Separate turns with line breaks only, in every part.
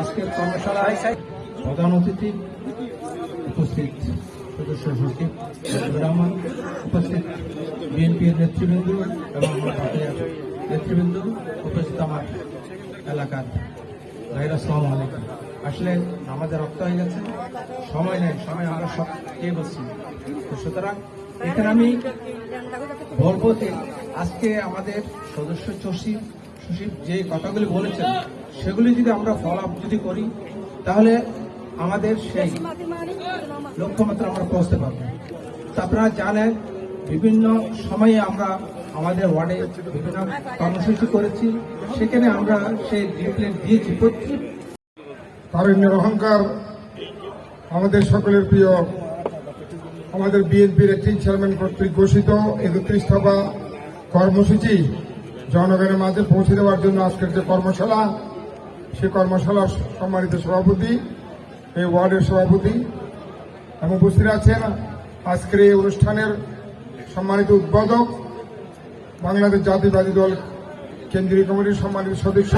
আজকের কর্মশালায় প্রধান অতিথি উপস্থিত সদস্য সচিব রহমান উপস্থিত, বিএনপির নেতৃবৃন্দ এবং নেতৃবৃন্দ উপস্থিত আমার এলাকার ভাইরা সালাম আলাইকুম। আসলে আমাদের রক্ত হয়ে গেছে, সময় নেই, সময় আমরা সব কে বলছি সুতরাং এখানে আমি বলব যে আজকে আমাদের সদস্য সচিব যে কথাগুলি বলেছেন, সেগুলি যদি আমরা ফলো আপ যদি করি, তাহলে আমাদের সেই লক্ষ্যমাত্রা আমরা পৌঁছতে পারব। আপনারা জানেন, বিভিন্ন সময়ে আমরা আমাদের ওয়ার্ডে বিভিন্ন কর্মসূচি করেছি, সেখানে আমরা সেই লিফলেট দিয়েছি। প্রত্যেক
অহংকার আমাদের সকলের প্রিয়, আমাদের বিএনপির একটি চেয়ারম্যান কর্তৃক ঘোষিত একত্রিশ দফা কর্মসূচি জনগণের মাঝে পৌঁছে দেওয়ার জন্য আজকের যে কর্মশালা, সে কর্মশালার সম্মানিত সভাপতি, এই ওয়ার্ডের সভাপতি এবং উপস্থিত আছেন আজকের এই অনুষ্ঠানের সম্মানিত উদ্বোধক বাংলাদেশ জাতীয়বাদী দল কেন্দ্রীয় কমিটির সম্মানিত সদস্য,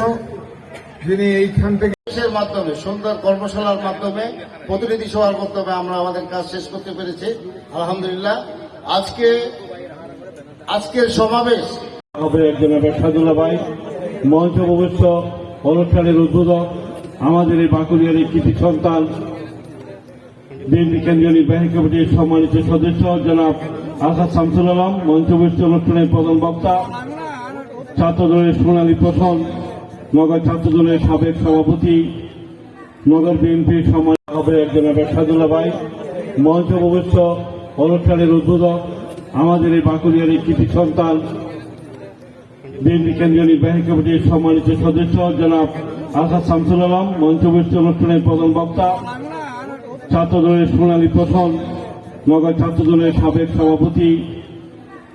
যিনি এইখান থেকে
মাধ্যমে, সুন্দর কর্মশালার মাধ্যমে, প্রতিনিধি সভার মাধ্যমে আমরা আমাদের কাজ শেষ করতে পেরেছি। আলহামদুলিল্লাহ। আজকে, আজকের সমাবেশ
হবে একজন ব্যবসাদুল্লাহ ভাই। মঞ্চ ভবিষ্য অনুষ্ঠানের উদ্বোধক আমাদের এই বাকুলিয়ার এই কৃতি সন্তান, বিএনপি কেন্দ্রীয় নির্বাহী কমিটির সম্মানিত সদস্য, জনাব আসাদ শামসুল আলম। মঞ্চ ভবিষ্য অনুষ্ঠানের প্রধান বক্তা, ছাত্রদলের সোনালী প্রথম নগর ছাত্রদলের সাবেক সভাপতি, নগর বিএনপির সম্মান হবে একজন ব্যবসাদুল্লাহ ভাই। মঞ্চ ভবিষ্য অনুষ্ঠানের উদ্বোধক আমাদের এই বাকুলিয়ার এই কৃতি সন্তান বিএনপি কেন্দ্রীয় নির্বাহী কমিটির সম্মানিত সদস্য জনাব আসাদ শামসুল আলম মঞ্চবিষ্ট অনুষ্ঠানের প্রধান বক্তা, ছাত্রদলের সোনালী প্রথম, নগর ছাত্রদলের সাবেক সভাপতি,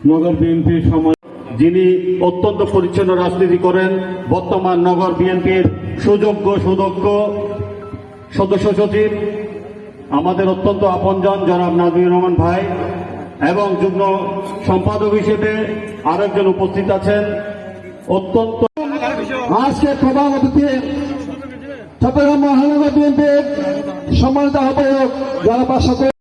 নগর বিএনপির সম্মান যিনি অত্যন্ত পরিচ্ছন্ন রাজনীতি করেন, বর্তমান নগর বিএনপির সুযোগ্য সুদক্ষ সদস্য সচিব, আমাদের অত্যন্ত আপনজন জনাব নাজমুর রহমান ভাই। এবং যুগ্ম সম্পাদক হিসেবে আরেকজন উপস্থিত আছেন। অত্যন্ত
আজকে প্রধান চট্টগ্রাম মহানগর বিএনপির সম্মানিত আহ্বায়ক যারা